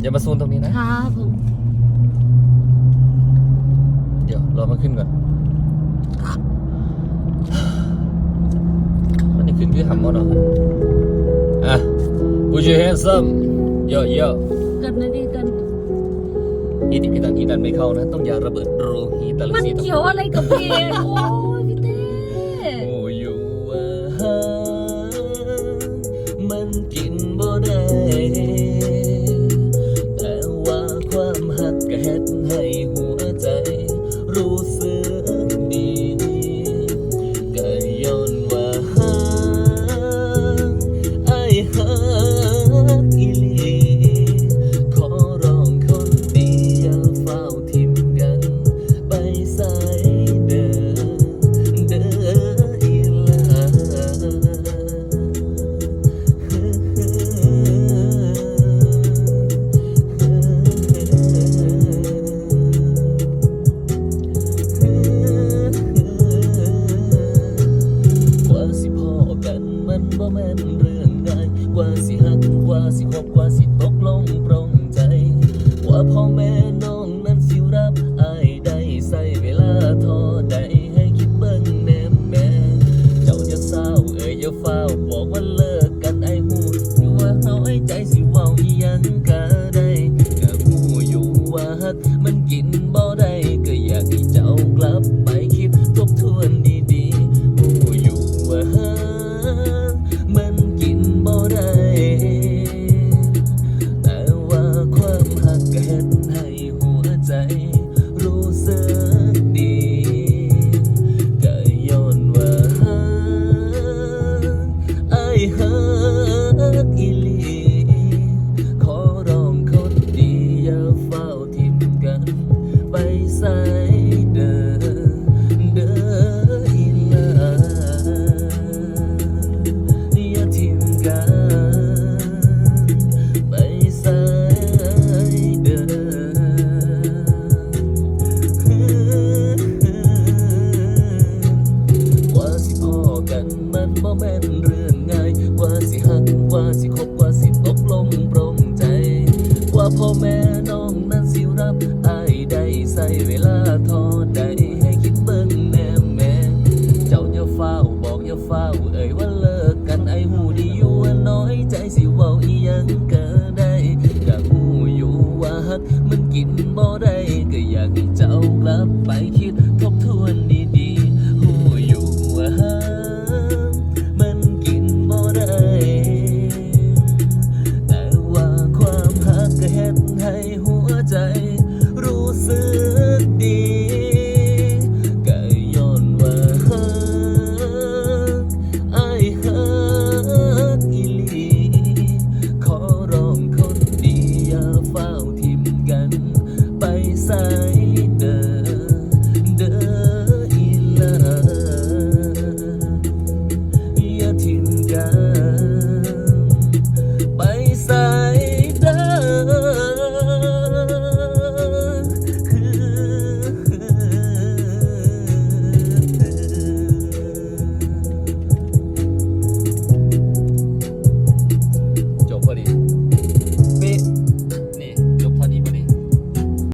อย่ามาซูนตรงนี้นะ ครับผมเดี๋ยวรอมันขึ้นก่อนมันนี่ขึ้นคือหำมันเนาะอะ put your hands up เยอะเยอะเกิดนาทีกัน อีดิพิตันอีดันไม่เข้านะ ต้องอย่าระเบิดรูฮีตาลมันซีต้อง เกี่ยวอะไรกับเพลงโอ้ ไอ้ บ่แม่นเรื่องง่ายกว่าสิหักกว่าสิคบกว่าสิตกลงปรงใจ ว่าพ่อแม่น้องนั้นสิรับอายได้ใส่เวลาทอใดให้คิดเบิ่งแนมแม่ เจ้าจะเศร้าเอ่ยอย่าเฝ้าบอกว่าเลิกกันไอ้หูอยู่ว่าน้อยใจสิเว้าอีหยังก็ได้ก็หูอยู่ว่าฮัก หั มันบ่แม่นเรื่องง่ายกว่าสิหักกว่าสิคบกว่าสิตกลงปรงใจกว่าพ่อแม่